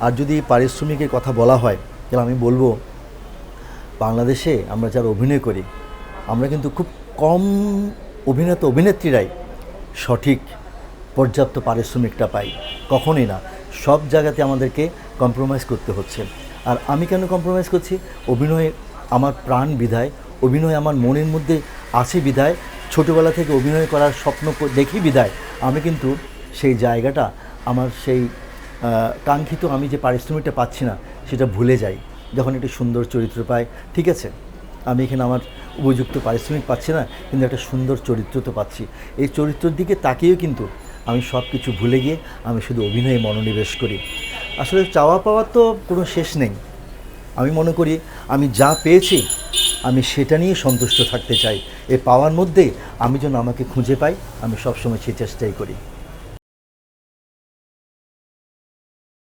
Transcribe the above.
আর যদি পারিশ্রমিকের কথা বলা হয়, তাহলে আমি বলব, বাংলাদেশে আমরা যারা অভিনয় করি, আমরা কিন্তু খুব কম অভিনেতা, অভিনেত্রীরাই সঠিক পর্যাপ্ত পারিশ্রমিকটা পাই। কখনোই না। সব জায়গাতে আমাদেরকে কম্প্রোমাইজ করতে হচ্ছে। আর আমি কেন কম্প্রোমাইজ করছি? অভিনয়ে আমার প্রাণ বিধায়, অভিনয় আমার মনের মধ্যে আছে বিধায়, ছোটোবেলা থেকে অভিনয় করার স্বপ্ন দেখি বিধায়, আমি কিন্তু সেই জায়গাটা, আমার সেই কাঙ্ক্ষিত আমি যে পারিশ্রমিকটা পাচ্ছি না, সেটা ভুলে যাই। যখন একটি সুন্দর চরিত্র পাই, ঠিক আছে? আমি এখানে আমার উপযুক্ত পারিশ্রমিক পাচ্ছি না, কিন্তু একটা সুন্দর চরিত্র তো পাচ্ছি। এই চরিত্রের দিকে তাকিয়েও কিন্তু আমি সব কিছু ভুলে গিয়ে আমি শুধু অভিনয়ে মনোনিবেশ করি। আসলে চাওয়া পাওয়ার তো কোনো শেষ নেই। আমি মনে করি, আমি যা পেয়েছি, আমি সেটা নিয়ে সন্তুষ্ট থাকতে চাই। এ পাওয়ার মধ্যে আমি যেন আমাকে খুঁজে পাই, আমি সবসময় সেই চেষ্টাই করি।